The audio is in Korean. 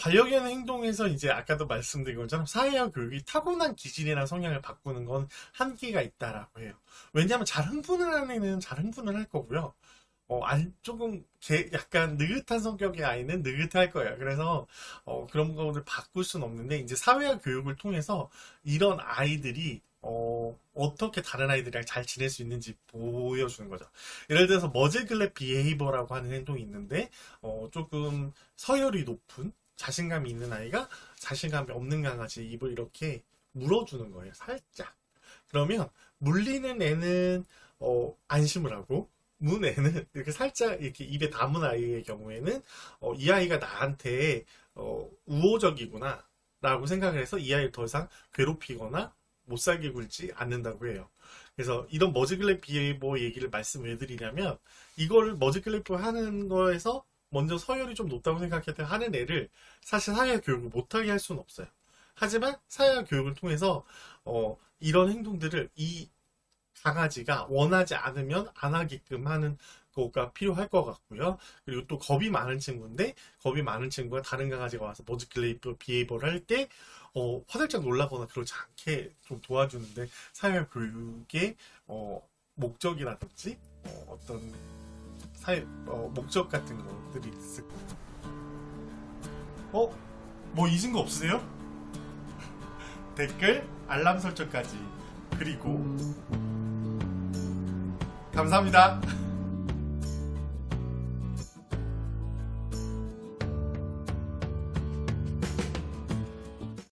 반려견 행동에서 이제 아까도 말씀드린 것처럼 사회화 교육이 타고난 기질이나 성향을 바꾸는 건 한계가 있다라고 해요. 왜냐하면 잘 흥분을 하는 애는 잘 흥분을 할 거고요. 어, 안, 조금, 개, 약간 느긋한 성격의 아이는 느긋할 거예요. 그래서, 어, 그런 거를 바꿀 수는 없는데, 이제 사회화 교육을 통해서 이런 아이들이, 어, 어떻게 다른 아이들이랑 잘 지낼 수 있는지 보여주는 거죠. 예를 들어서 머즈글랩 비헤이버라고 하는 행동이 있는데, 어, 조금 서열이 높은 자신감이 있는 아이가 자신감이 없는 강아지 입을 이렇게 물어주는 거예요. 살짝. 그러면 물리는 애는 어, 안심을 하고 문 애는 이렇게 살짝 이렇게 입에 담은 아이의 경우에는 어, 이 아이가 나한테 어, 우호적이구나 라고 생각을 해서 이 아이를 더 이상 괴롭히거나 못 살게 굴지 않는다고 해요. 그래서 이런 머즈글랩 비헤이버 얘기를 말씀을 드리냐면 이거를 머즈글랩 하는 거에서 먼저 서열이 좀 높다고 생각했던 하는 애를 사실 사회화 교육을 못하게 할 수는 없어요. 하지만 사회화 교육을 통해서 어, 이런 행동들을 이 강아지가 원하지 않으면 안 하게끔 하는 거가 필요할 것 같고요. 그리고 또 겁이 많은 친구인데 겁이 많은 친구가 다른 강아지가 와서 머즈클레이프 비헤이버를 할때 어, 화들짝 놀라거나 그러지 않게 좀 도와주는데 사회화 교육의 어, 목적이라든지 어, 떤 사회 어, 목적 같은 것들이 있을 거예요. 어? 뭐 잊은 거 없으세요? 댓글, 알람 설정까지 그리고 감사합니다.